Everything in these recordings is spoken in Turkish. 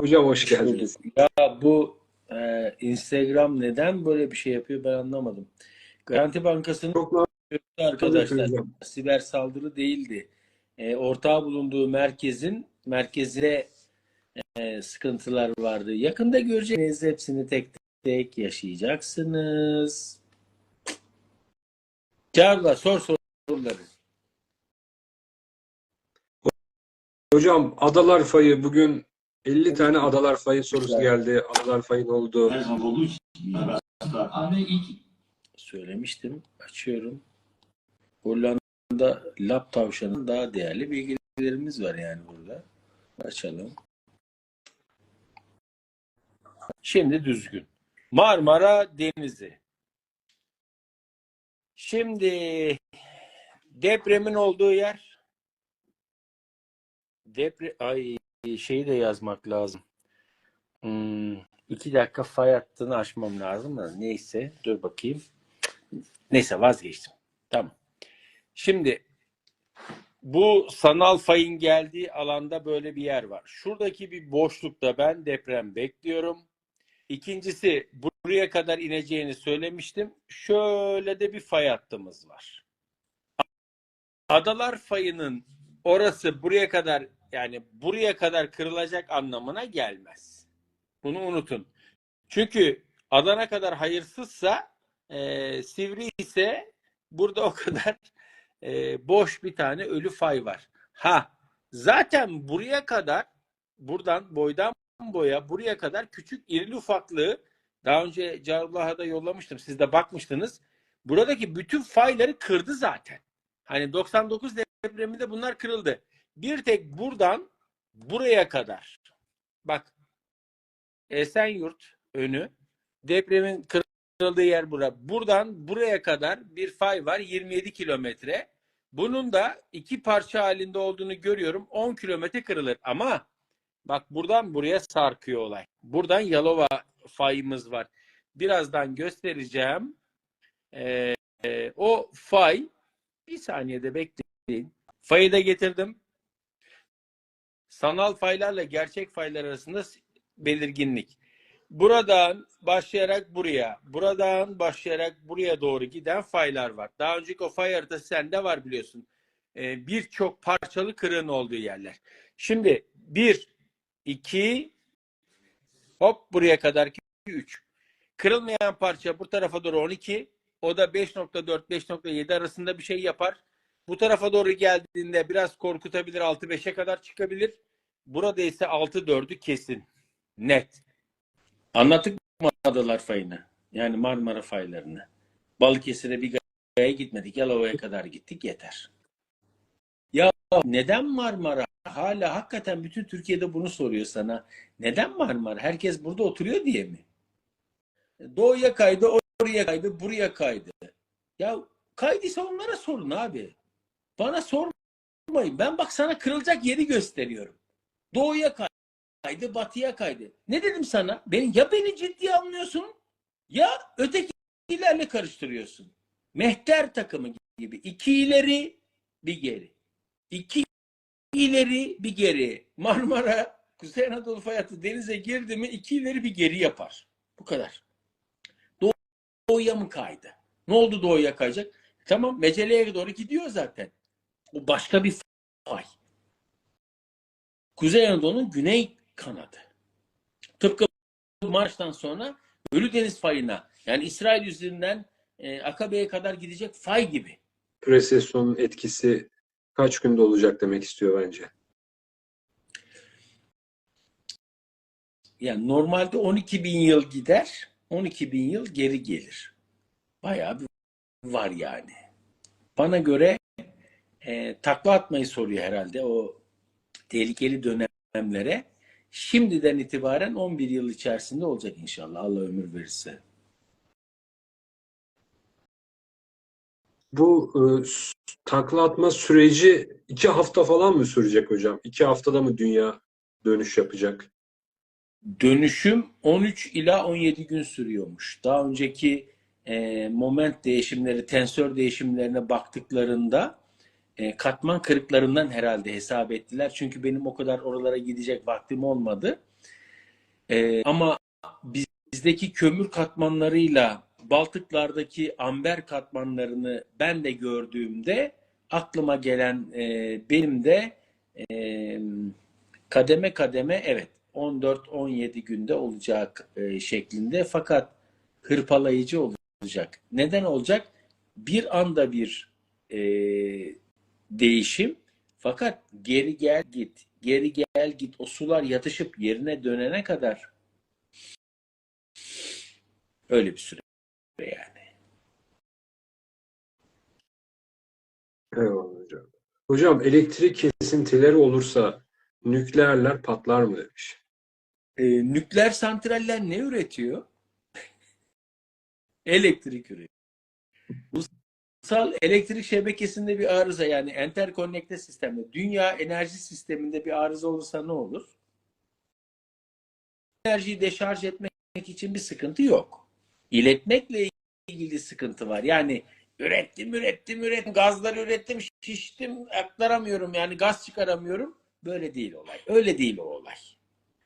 Hocam hoş geldiniz. Ya bu e, Instagram neden böyle bir şey yapıyor ben anlamadım. Garanti Bankası'nın Çok arkadaşlar siber saldırı değildi. E, ortağı bulunduğu merkezin merkezine e, sıkıntılar vardı. Yakında göreceksiniz hepsini tek tek yaşayacaksınız. Çağrı'la sor soruları. Hocam adalar fayı bugün 50 tane adalar fayı sorusu geldi. Adalar fayı ne oldu? Söylemiştim. Açıyorum. Hollanda lap tavşanın daha değerli bilgilerimiz var yani burada. Açalım. Şimdi düzgün. Marmara Denizi. Şimdi depremin olduğu yer depre ay şeyi de yazmak lazım. Hmm, iki dakika fay hattını açmam lazım da neyse dur bakayım. Neyse vazgeçtim. Tamam. Şimdi bu sanal fayın geldiği alanda böyle bir yer var. Şuradaki bir boşlukta ben deprem bekliyorum. İkincisi buraya kadar ineceğini söylemiştim. Şöyle de bir fay hattımız var. Adalar fayının orası buraya kadar yani buraya kadar kırılacak anlamına gelmez. Bunu unutun. Çünkü Adana kadar hayırsızsa e, sivri ise burada o kadar e, boş bir tane ölü fay var. Ha zaten buraya kadar buradan boydan boya buraya kadar küçük irili ufaklığı daha önce Carullah'a da yollamıştım. Siz de bakmıştınız. Buradaki bütün fayları kırdı zaten. Hani 99 depreminde bunlar kırıldı. Bir tek buradan buraya kadar. Bak Esenyurt önü depremin kırıldığı yer bura. Buradan buraya kadar bir fay var 27 kilometre. Bunun da iki parça halinde olduğunu görüyorum. 10 kilometre kırılır ama bak buradan buraya sarkıyor olay. Buradan Yalova fayımız var. Birazdan göstereceğim. Ee, o fay bir saniyede bekleyin. Fayı da getirdim. Sanal faylarla gerçek faylar arasında belirginlik. Buradan başlayarak buraya, buradan başlayarak buraya doğru giden faylar var. Daha önceki o fay haritası sende var biliyorsun. Ee, Birçok parçalı kırığın olduğu yerler. Şimdi bir, iki, hop buraya kadar ki üç. Kırılmayan parça bu tarafa doğru 12. O da 5.4-5.7 arasında bir şey yapar. Bu tarafa doğru geldiğinde biraz korkutabilir. 6-5'e kadar çıkabilir. Burada ise 6-4'ü kesin. Net. Anlattık mı adalar fayını? Yani Marmara faylarını. Balıkesir'e bir gaya gitmedik. Yalova'ya kadar gittik yeter. Ya neden Marmara? Hala hakikaten bütün Türkiye'de bunu soruyor sana. Neden Marmara? Herkes burada oturuyor diye mi? Doğuya kaydı, oraya kaydı, buraya kaydı. Ya kaydıysa onlara sorun abi. Bana sormayın. Ben bak sana kırılacak yeri gösteriyorum. Doğuya kaydı, batıya kaydı. Ne dedim sana? Ben, ya beni ciddiye almıyorsun ya ötekilerle karıştırıyorsun. Mehter takımı gibi. iki ileri bir geri. İki ileri bir geri. Marmara, Kuzey Anadolu fay hattı denize girdi mi iki ileri bir geri yapar. Bu kadar. Doğuya mı kaydı? Ne oldu doğuya kayacak? Tamam Mecele'ye doğru gidiyor zaten. O başka bir fay. Kuzey Anadolu'nun güney kanadı. Tıpkı Marş'tan sonra Ölüdeniz fayına yani İsrail üzerinden e, Akabe'ye kadar gidecek fay gibi. Resesyonun etkisi kaç günde olacak demek istiyor bence. Yani normalde 12 bin yıl gider, 12 bin yıl geri gelir. Bayağı bir var yani. Bana göre e, takla atmayı soruyor herhalde o tehlikeli dönemlere. Şimdiden itibaren 11 yıl içerisinde olacak inşallah Allah ömür verirse. Bu e, takla atma süreci iki hafta falan mı sürecek hocam? İki haftada mı dünya dönüş yapacak? Dönüşüm 13 ila 17 gün sürüyormuş. Daha önceki e, moment değişimleri, tensör değişimlerine baktıklarında e, katman kırıklarından herhalde hesap ettiler. Çünkü benim o kadar oralara gidecek vaktim olmadı. Ee, ama biz- bizdeki kömür katmanlarıyla Baltıklardaki amber katmanlarını ben de gördüğümde aklıma gelen e, benim de e, kademe kademe evet 14-17 günde olacak e, şeklinde fakat hırpalayıcı olacak. Neden olacak? Bir anda bir e, değişim fakat geri gel git, geri gel git o sular yatışıp yerine dönene kadar öyle bir süre yani. Eyvallah hocam. Hocam elektrik kesintileri olursa nükleerler patlar mı demiş. Ee, nükleer santraller ne üretiyor? Elektrik üretiyor. Ulusal elektrik şebekesinde bir arıza yani enterkonnekte sistemde dünya enerji sisteminde bir arıza olursa ne olur? Enerjiyi deşarj etmek için bir sıkıntı yok. İletmekle ilgili sıkıntı var. Yani ürettim, ürettim, ürettim, gazları ürettim, şiştim, aktaramıyorum yani gaz çıkaramıyorum. Böyle değil olay. Öyle değil o olay.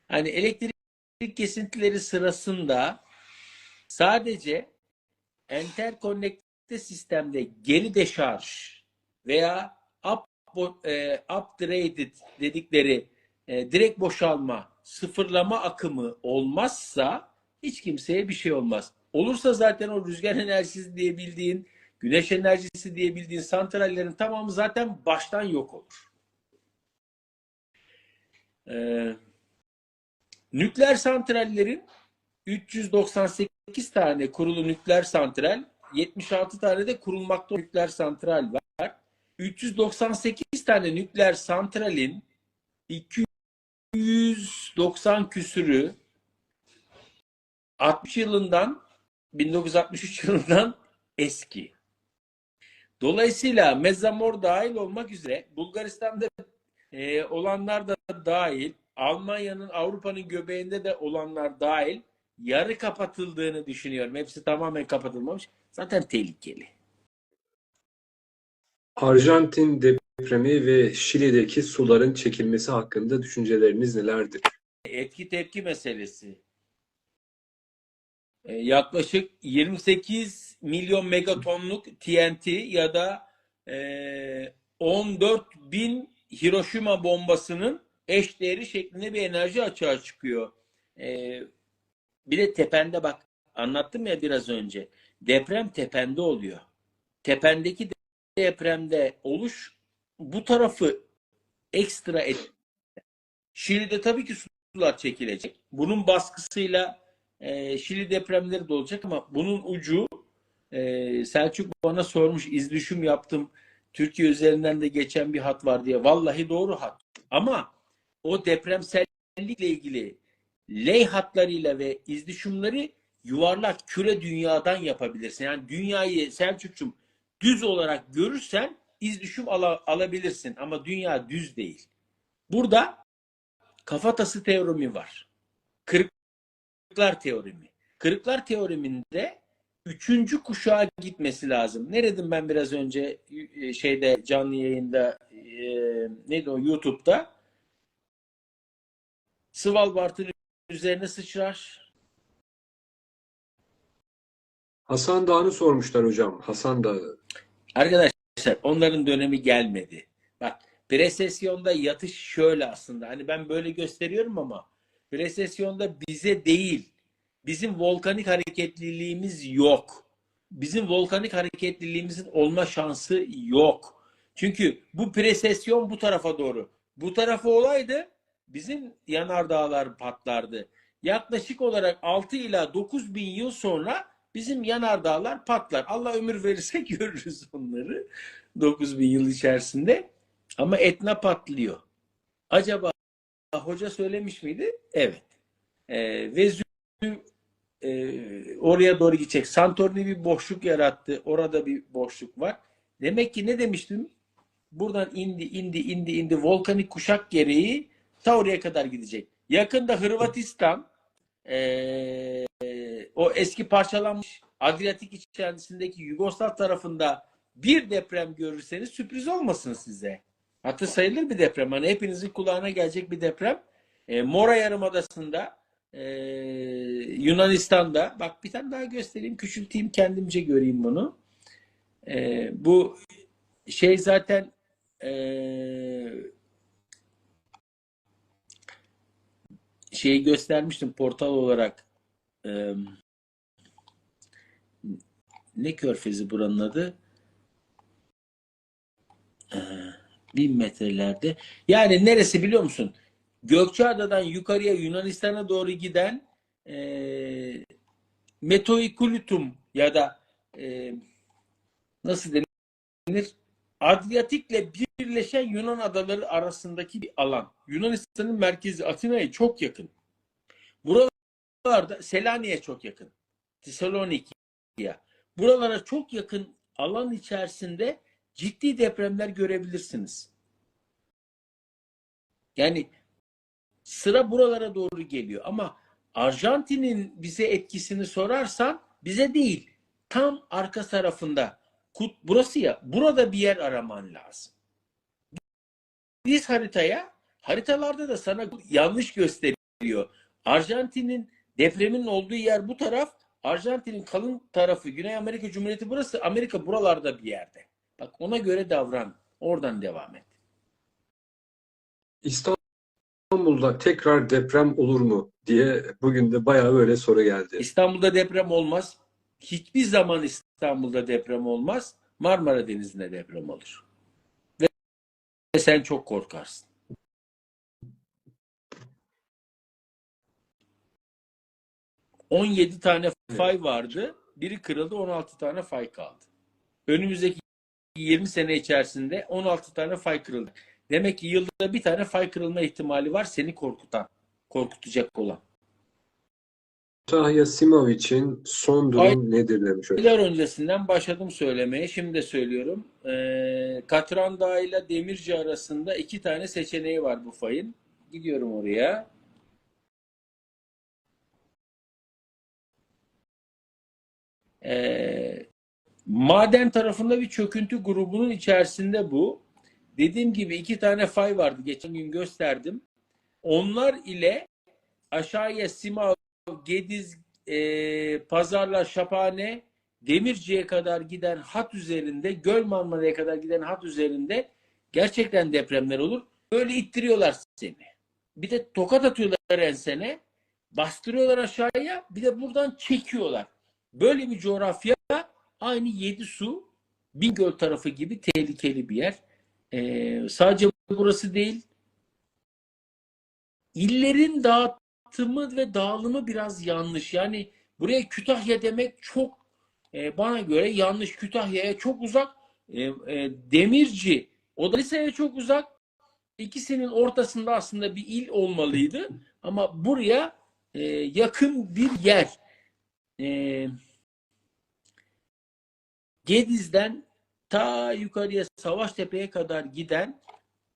Hani elektrik kesintileri sırasında sadece enterkonnekte sistemde geri deşarj veya up, e, upgraded dedikleri e, direkt boşalma, sıfırlama akımı olmazsa hiç kimseye bir şey olmaz. Olursa zaten o rüzgar enerjisi diye bildiğin, güneş enerjisi diye bildiğin santrallerin tamamı zaten baştan yok olur. Ee, nükleer santrallerin 398 tane kurulu nükleer santral, 76 tane de kurulmakta nükleer santral var. 398 tane nükleer santralin 290 küsürü 60 yılından 1963 yılından eski. Dolayısıyla Mezzamor dahil olmak üzere Bulgaristan'da e, olanlar da dahil, Almanya'nın Avrupa'nın göbeğinde de olanlar dahil yarı kapatıldığını düşünüyorum. Hepsi tamamen kapatılmamış. Zaten tehlikeli. Arjantin depremi ve Şili'deki suların çekilmesi hakkında düşünceleriniz nelerdir? Etki tepki meselesi. E, yaklaşık 28 milyon megatonluk TNT ya da e, 14 bin Hiroşima bombasının eşdeğeri şeklinde bir enerji açığa çıkıyor. E, bir de tepende bak anlattım ya biraz önce. Deprem tepende oluyor. Tependeki depremde oluş bu tarafı ekstra et. Şili'de tabii ki sular çekilecek. Bunun baskısıyla e, Şili depremleri de olacak ama bunun ucu e, Selçuk bana sormuş iz düşüm yaptım. Türkiye üzerinden de geçen bir hat var diye. Vallahi doğru hat. Ama o depremsellikle ilgili ley hatlarıyla ve iz düşümleri yuvarlak küre dünyadan yapabilirsin. Yani dünyayı Selçuk'cum düz olarak görürsen iz düşüm ala- alabilirsin ama dünya düz değil. Burada kafatası teoremi var. Kırıklar teoremi. Kırıklar teoreminde üçüncü kuşağa gitmesi lazım. Ne dedim ben biraz önce e, şeyde canlı yayında e, neydi o YouTube'da Svalbard'ın üzerine sıçrar. Hasan Dağı'nı sormuşlar hocam. Hasan Dağı. Arkadaşlar onların dönemi gelmedi. Bak presesyonda yatış şöyle aslında. Hani ben böyle gösteriyorum ama presesyonda bize değil. Bizim volkanik hareketliliğimiz yok. Bizim volkanik hareketliliğimizin olma şansı yok. Çünkü bu presesyon bu tarafa doğru. Bu tarafa olaydı bizim yanardağlar patlardı. Yaklaşık olarak 6 ila 9 bin yıl sonra bizim yanardağlar patlar. Allah ömür verirse görürüz onları 9 bin yıl içerisinde. Ama Etna patlıyor. Acaba hoca söylemiş miydi? Evet. Ee, Vezüv e, oraya doğru gidecek. Santorini bir boşluk yarattı. Orada bir boşluk var. Demek ki ne demiştim? Buradan indi, indi, indi, indi. Volkanik kuşak gereği ta oraya kadar gidecek. Yakında Hırvatistan e, o eski parçalanmış Adriyatik içerisindeki Yugoslav tarafında bir deprem görürseniz sürpriz olmasın size. Hatta sayılır bir deprem. Hani hepinizin kulağına gelecek bir deprem. E, Mora Yarımadası'nda Ee, Yunanistan'da bak bir tane daha göstereyim küçülteyim kendimce göreyim bunu. Ee, bu şey zaten ee, şeyi göstermiştim portal olarak Ee, ne körfezi buranın adı? Ee, bin metrelerde. Yani neresi biliyor musun? Gökçeada'dan yukarıya Yunanistan'a doğru giden e, Metoikulutum ya da e, nasıl denir? Adriyatik'le birleşen Yunan adaları arasındaki bir alan. Yunanistan'ın merkezi Atina'ya çok yakın. Buralarda Selanik'e çok yakın. Thessaloniki'ye. Buralara çok yakın alan içerisinde ciddi depremler görebilirsiniz. Yani sıra buralara doğru geliyor ama Arjantin'in bize etkisini sorarsan bize değil. Tam arka tarafında. Kut burası ya. Burada bir yer araman lazım. Biz haritaya haritalarda da sana yanlış gösteriyor. Arjantin'in depremin olduğu yer bu taraf. Arjantin'in kalın tarafı Güney Amerika Cumhuriyeti burası. Amerika buralarda bir yerde. Bak ona göre davran. Oradan devam et. İstanbul'da tekrar deprem olur mu diye bugün de bayağı böyle soru geldi. İstanbul'da deprem olmaz. Hiçbir zaman İstanbul'da deprem olmaz. Marmara Denizi'nde deprem olur. Ve sen çok korkarsın. ...17 tane fay vardı. Biri kırıldı, 16 tane fay kaldı. Önümüzdeki 20 sene içerisinde 16 tane fay kırıldı. Demek ki yılda bir tane fay kırılma ihtimali var seni korkutan, korkutacak olan. Kütahya Simov için son durum nedir demiş hocam. Aylar öncesinden başladım söylemeye. Şimdi de söylüyorum. Ee, Katran Dağı ile Demirci arasında iki tane seçeneği var bu fayın. Gidiyorum oraya. Ee, maden tarafında bir çöküntü grubunun içerisinde bu. Dediğim gibi iki tane fay vardı. Geçen gün gösterdim. Onlar ile aşağıya Simav, Gediz, e, Pazarla, Şaphane, Demirci'ye kadar giden hat üzerinde, Göl Marmara'ya kadar giden hat üzerinde gerçekten depremler olur. Böyle ittiriyorlar seni. Bir de tokat atıyorlar ensene, bastırıyorlar aşağıya, bir de buradan çekiyorlar. Böyle bir coğrafya aynı Yedi Su, Bingöl tarafı gibi tehlikeli bir yer. Ee, sadece burası değil, illerin dağıtımı ve dağılımı biraz yanlış. Yani buraya Kütahya demek çok e, bana göre yanlış. Kütahya'ya çok uzak. E, e, Demirci, o da liseye çok uzak. İkisinin ortasında aslında bir il olmalıydı. Ama buraya e, yakın bir yer. E, Gediz'den ta yukarıya Savaştepe'ye kadar giden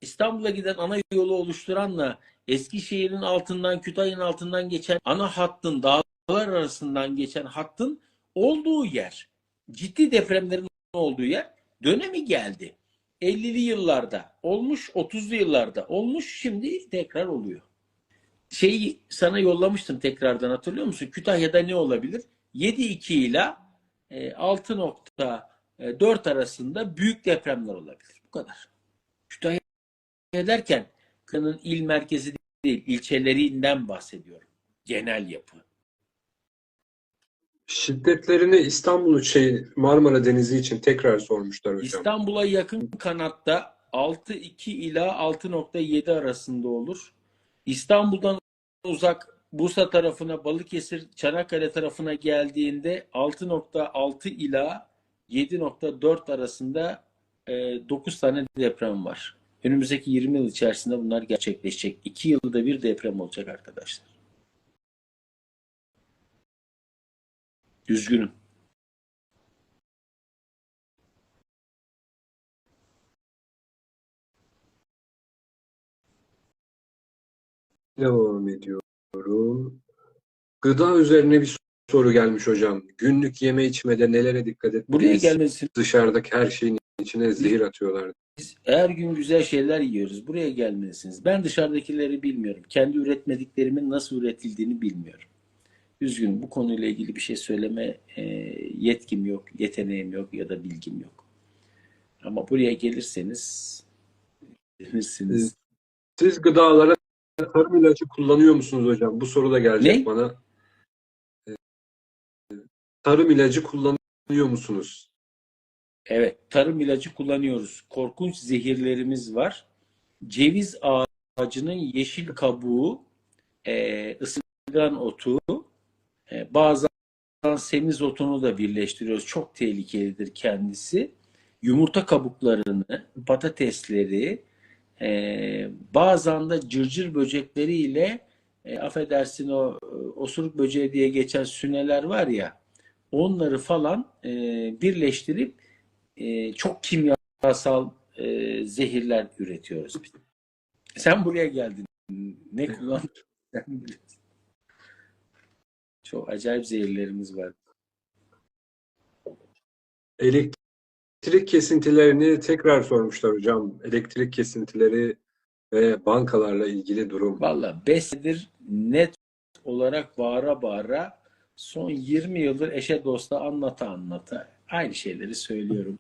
İstanbul'a giden ana yolu oluşturanla Eskişehir'in altından Kütahya'nın altından geçen ana hattın dağlar arasından geçen hattın olduğu yer. Ciddi depremlerin olduğu yer dönemi geldi. 50'li yıllarda olmuş, 30'lu yıllarda olmuş, şimdi tekrar oluyor. Şeyi sana yollamıştım tekrardan hatırlıyor musun? Kütahya'da ne olabilir? 7.2 ile 6.4 arasında büyük depremler olabilir. Bu kadar. Kütahya derken Kı'nın il merkezi değil, ilçelerinden bahsediyorum. Genel yapı. Şiddetlerini İstanbul şey Marmara Denizi için tekrar sormuşlar hocam. İstanbul'a yakın kanatta 6.2 ila 6.7 arasında olur. İstanbul'dan uzak Bursa tarafına, Balıkesir, Çanakkale tarafına geldiğinde 6.6 ila 7.4 arasında e, 9 tane deprem var. Önümüzdeki 20 yıl içerisinde bunlar gerçekleşecek. 2 yılda bir deprem olacak arkadaşlar. Üzgünüm. Devam ediyorum. Gıda üzerine bir soru gelmiş hocam. Günlük yeme içmede nelere dikkat Buraya etmeliyiz? gelmesi Dışarıdaki her şeyin içine zehir atıyorlar her gün güzel şeyler yiyoruz. Buraya gelmelisiniz. Ben dışarıdakileri bilmiyorum. Kendi üretmediklerimin nasıl üretildiğini bilmiyorum. Üzgünüm bu konuyla ilgili bir şey söyleme e, yetkim yok, yeteneğim yok ya da bilgim yok. Ama buraya gelirseniz gelirsiniz. Siz gıdalara tarım ilacı kullanıyor musunuz hocam? Bu soru da gelecek Ne? bana. Ee, Tarım ilacı kullanıyor musunuz? Evet, tarım ilacı kullanıyoruz. Korkunç zehirlerimiz var. Ceviz ağacının yeşil kabuğu, e, ısırgan otu, e, bazen semiz otunu da birleştiriyoruz. Çok tehlikelidir kendisi. Yumurta kabuklarını, patatesleri, e, bazen de cırcır böcekleriyle e, affedersin o e, osuruk böceği diye geçen süneler var ya onları falan e, birleştirip e, çok kimyasal e, zehirler üretiyoruz biz. Sen buraya geldin. Ne kullandın? Çok acayip zehirlerimiz var. Elektrik kesintilerini tekrar sormuşlar hocam. Elektrik kesintileri ve bankalarla ilgili durum. Valla besedir net olarak bağıra bağıra son 20 yıldır eşe dosta anlata anlata aynı şeyleri söylüyorum.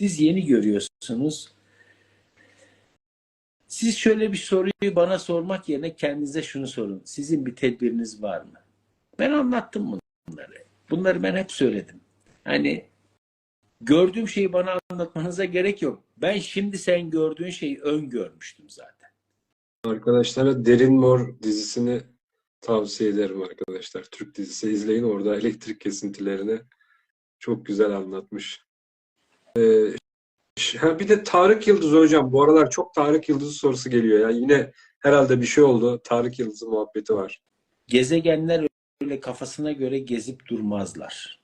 Siz yeni görüyorsunuz. Siz şöyle bir soruyu bana sormak yerine kendinize şunu sorun. Sizin bir tedbiriniz var mı? Ben anlattım bunları. Bunları ben hep söyledim. Hani gördüğüm şeyi bana anlatmanıza gerek yok. Ben şimdi sen gördüğün şeyi öngörmüştüm zaten. Arkadaşlara Derin Mor dizisini tavsiye ederim arkadaşlar. Türk dizisi izleyin. Orada elektrik kesintilerini çok güzel anlatmış. Ee, ha bir de Tarık Yıldız hocam. Bu aralar çok Tarık Yıldız sorusu geliyor ya. Yine herhalde bir şey oldu. Tarık Yıldız muhabbeti var. Gezegenler öyle kafasına göre gezip durmazlar.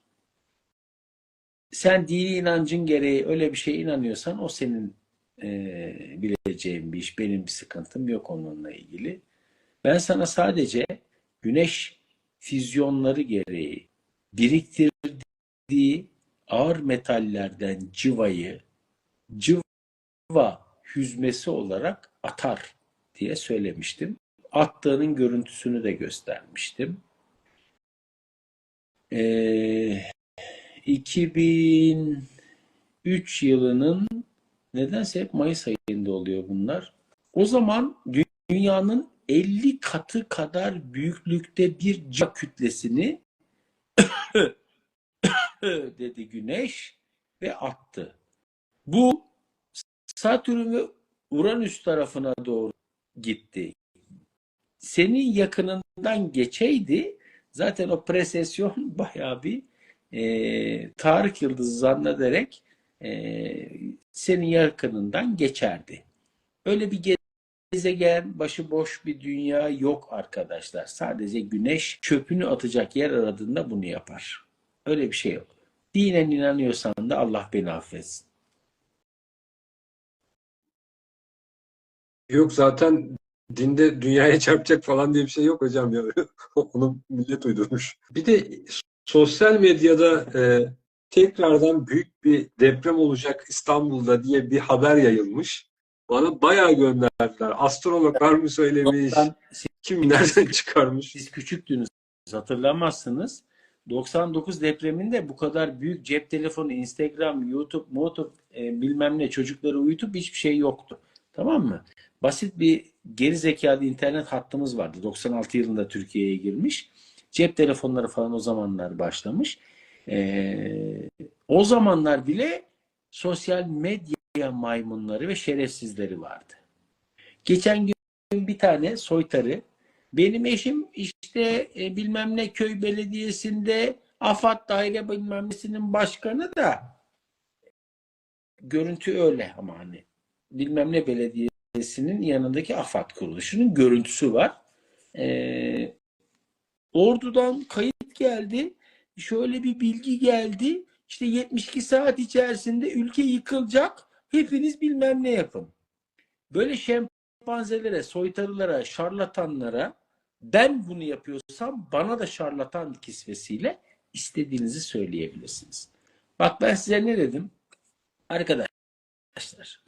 Sen dini inancın gereği öyle bir şeye inanıyorsan o senin eee, bileceğin bir iş. Benim bir sıkıntım yok onunla ilgili. Ben sana sadece güneş füzyonları gereği biriktirdiği ağır metallerden cıvayı cıva hüzmesi olarak atar diye söylemiştim. Attığının görüntüsünü de göstermiştim. Ee, 2003 yılının nedense hep Mayıs ayında oluyor bunlar. O zaman dü- dünyanın 50 katı kadar büyüklükte bir cıva kütlesini dedi Güneş ve attı. Bu Satürn ve Uranüs tarafına doğru gitti. Senin yakınından geçeydi zaten o presesyon bayağı bir e, Tarık Yıldızı zannederek e, senin yakınından geçerdi. Öyle bir gezegen, başıboş bir dünya yok arkadaşlar. Sadece güneş çöpünü atacak yer aradığında bunu yapar. Öyle bir şey yok. Dinen inanıyorsan da Allah beni affetsin. Yok zaten dinde dünyaya çarpacak falan diye bir şey yok hocam ya. Onu millet uydurmuş. Bir de sosyal medyada e, tekrardan büyük bir deprem olacak İstanbul'da diye bir haber yayılmış. Bana bayağı gönderdiler. Astrologlar mı söylemiş? Ben- Kim nereden çıkarmış? Siz küçüktünüz, hatırlamazsınız. 99 depreminde bu kadar büyük cep telefonu, Instagram, YouTube, YouTube e, bilmem ne çocukları uyutup hiçbir şey yoktu. Tamam mı? Basit bir geri zekalı internet hattımız vardı. 96 yılında Türkiye'ye girmiş. Cep telefonları falan o zamanlar başlamış. E, o zamanlar bile sosyal medya maymunları ve şerefsizleri vardı. Geçen gün bir tane soytarı benim eşim işte e, bilmem ne köy belediyesinde AFAD daire bilmem nesinin başkanı da görüntü öyle ama hani bilmem ne belediyesinin yanındaki AFAD kuruluşunun görüntüsü var. Ee, ordudan kayıt geldi. Şöyle bir bilgi geldi. İşte 72 saat içerisinde ülke yıkılacak. Hepiniz bilmem ne yapın. Böyle şempanzelere, soytarılara, şarlatanlara ben bunu yapıyorsam bana da şarlatan kisvesiyle istediğinizi söyleyebilirsiniz. Bak ben size ne dedim? Arkadaşlar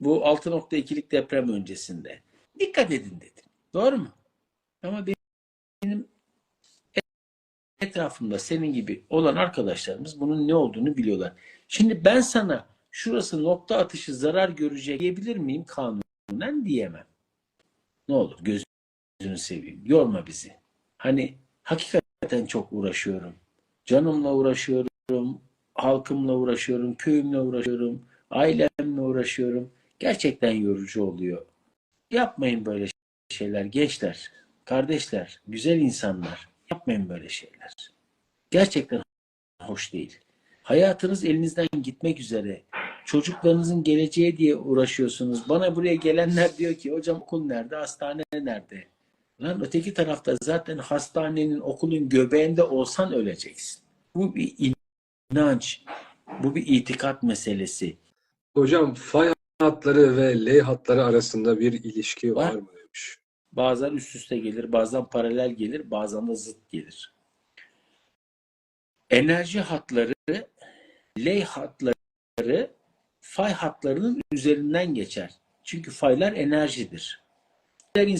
Bu 6.2'lik deprem öncesinde. Dikkat edin dedim. Doğru mu? Ama etrafımda senin gibi olan arkadaşlarımız bunun ne olduğunu biliyorlar. Şimdi ben sana şurası nokta atışı zarar görecek diyebilir miyim kanunen diyemem. Ne olur gözünü seveyim. Yorma bizi. Hani hakikaten çok uğraşıyorum. Canımla uğraşıyorum, halkımla uğraşıyorum, köyümle uğraşıyorum, ailemle uğraşıyorum. Gerçekten yorucu oluyor. Yapmayın böyle şeyler gençler, kardeşler, güzel insanlar. Yapmayın böyle şeyler. Gerçekten hoş değil. Hayatınız elinizden gitmek üzere. Çocuklarınızın geleceği diye uğraşıyorsunuz. Bana buraya gelenler diyor ki hocam okul nerede, hastane nerede? Lan öteki tarafta zaten hastanenin, okulun göbeğinde olsan öleceksin. Bu bir inanç, bu bir itikat meselesi. Hocam fay hatları ve L hatları arasında bir ilişki Var. var mı. Bazen üst üste gelir, bazen paralel gelir, bazen de zıt gelir. Enerji hatları, L hatları fay hatlarının üzerinden geçer. Çünkü faylar enerjidir. Faylar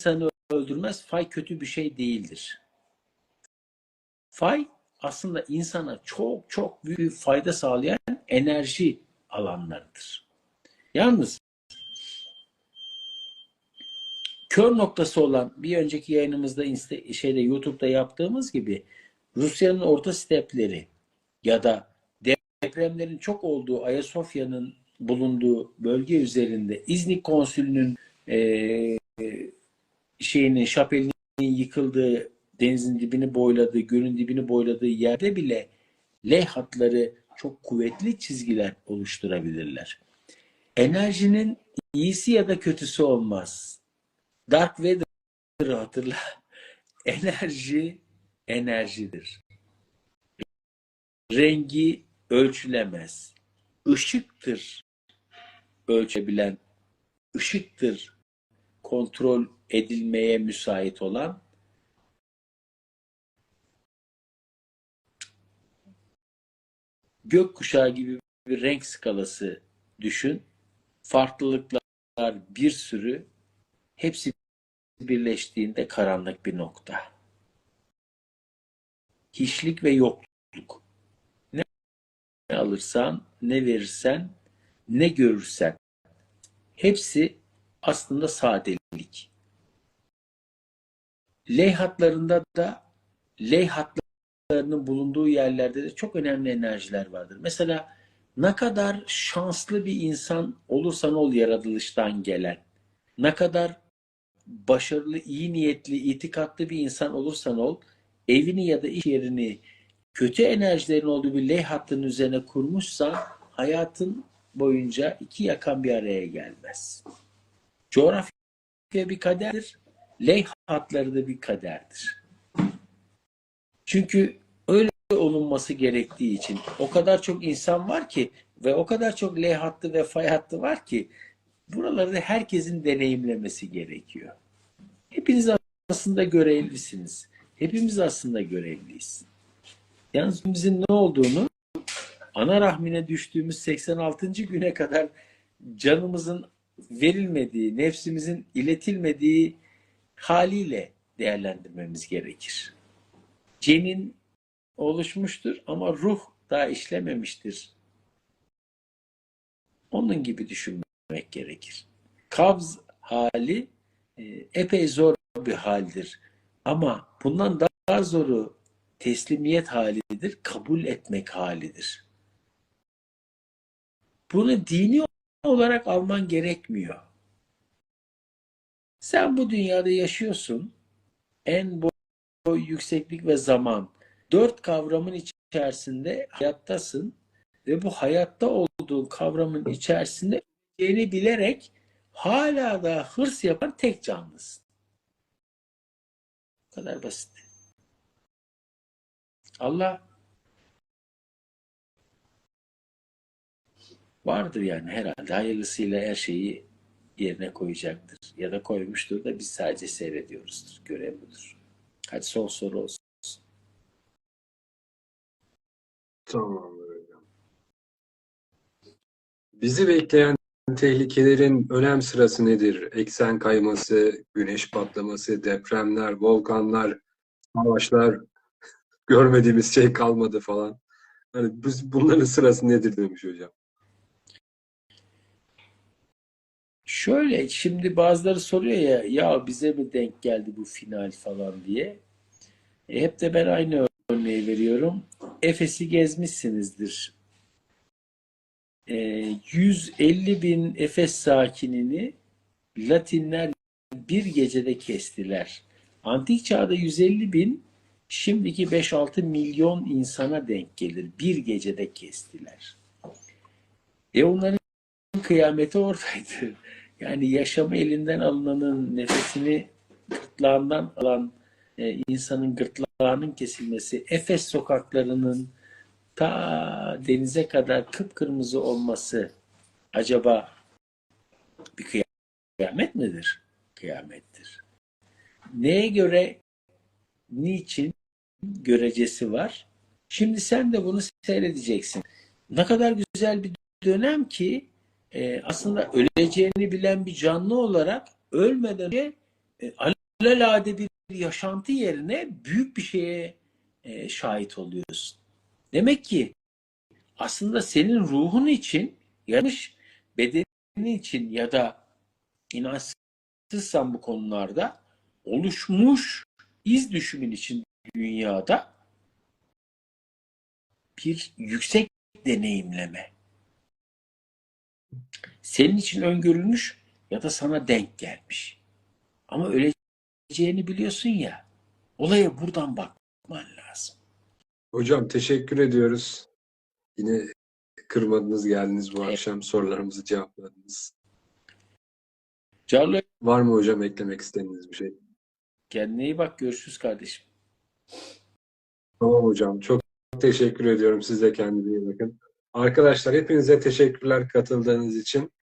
insanı öldürmez, fay kötü bir şey değildir. Fay aslında insana çok çok büyük fayda sağlayan enerji alanlarıdır. Yalnız kör noktası olan bir önceki yayınımızda insta, şeyde YouTube'da yaptığımız gibi Rusya'nın orta stepleri ya da depremlerin çok olduğu Ayasofya'nın bulunduğu bölge üzerinde İznik konsülünün e, şeyinin şapelinin yıkıldığı denizin dibini boyladığı, gölün dibini boyladığı yerde bile L hatları çok kuvvetli çizgiler oluşturabilirler. Enerjinin iyisi ya da kötüsü olmaz. Dark Vader'ı hatırla. Enerji enerjidir. Rengi ölçülemez. Işıktır ölçebilen, ışıktır kontrol edilmeye müsait olan gökkuşağı gibi bir renk skalası düşün. Farklılıklar bir sürü. Hepsi birleştiğinde karanlık bir nokta. Hiçlik ve yokluk. Ne alırsan, ne verirsen, ne görürsen hepsi aslında sadelik. L hatlarında da L hatlarının bulunduğu yerlerde de çok önemli enerjiler vardır. Mesela ne kadar şanslı bir insan olursan ol yaratılıştan gelen, ne kadar başarılı, iyi niyetli, itikatlı bir insan olursan ol, evini ya da iş yerini kötü enerjilerin olduğu bir L hattının üzerine kurmuşsan hayatın boyunca iki yakan bir araya gelmez. Coğrafya bir kaderdir. L hatları da bir kaderdir. Çünkü öyle olunması gerektiği için o kadar çok insan var ki ve o kadar çok L hattı ve fay hattı var ki buraları da herkesin deneyimlemesi gerekiyor. Hepiniz aslında görevlisiniz. Hepimiz aslında görevliyiz. Yalnız bizim ne olduğunu ana rahmine düştüğümüz 86. güne kadar canımızın verilmediği, nefsimizin iletilmediği haliyle değerlendirmemiz gerekir. Cenin oluşmuştur ama ruh daha işlememiştir. Onun gibi düşünmek gerekir. Kabz hali e, epey zor bir haldir. Ama bundan daha zoru teslimiyet halidir, kabul etmek halidir. Bunu dini olarak alman gerekmiyor. Sen bu dünyada yaşıyorsun. En boy, yükseklik ve zaman. Dört kavramın içerisinde hayattasın ve bu hayatta olduğun kavramın içerisinde yeni bilerek hala da hırs yapan tek canlısın. Bu kadar basit. Allah vardır yani herhalde hayırlısıyla her şeyi yerine koyacaktır. Ya da koymuştur da biz sadece seyrediyoruzdur. Görev budur. Hadi son soru olsun. Tamamdır hocam. Bizi bekleyen tehlikelerin önem sırası nedir? Eksen kayması, güneş patlaması, depremler, volkanlar, savaşlar, görmediğimiz şey kalmadı falan. Hani biz bunların sırası nedir demiş hocam. Şöyle şimdi bazıları soruyor ya ya bize mi denk geldi bu final falan diye. E, hep de ben aynı örneği veriyorum. Efes'i gezmişsinizdir. E, 150 bin Efes sakinini Latinler bir gecede kestiler. Antik çağda 150 bin şimdiki 5-6 milyon insana denk gelir. Bir gecede kestiler. E onların kıyameti oradaydı. Yani yaşamı elinden alınanın nefesini gırtlağından alan e, insanın gırtlağının kesilmesi, Efes sokaklarının ta denize kadar kıpkırmızı olması acaba bir kıyamet midir? Kıyamettir. Neye göre, niçin görecesi var? Şimdi sen de bunu seyredeceksin. Ne kadar güzel bir dönem ki e, aslında öleceğini bilen bir canlı olarak ölmeden önce e, alelade bir yaşantı yerine büyük bir şeye e, şahit oluyorsun. Demek ki aslında senin ruhun için yanlış bedenin için ya da inançsızsan bu konularda oluşmuş iz düşümün için dünyada bir yüksek deneyimleme senin için öngörülmüş ya da sana denk gelmiş. Ama öleceğini biliyorsun ya. Olaya buradan bakman lazım. Hocam teşekkür ediyoruz. Yine kırmadınız geldiniz bu Evet. akşam sorularımızı cevapladınız. Carlo Var mı hocam eklemek istediğiniz bir şey? kendine iyi bak. Görüşürüz kardeşim. Tamam hocam. Çok teşekkür ediyorum. Siz de kendinize iyi bakın. Arkadaşlar hepinize teşekkürler katıldığınız için.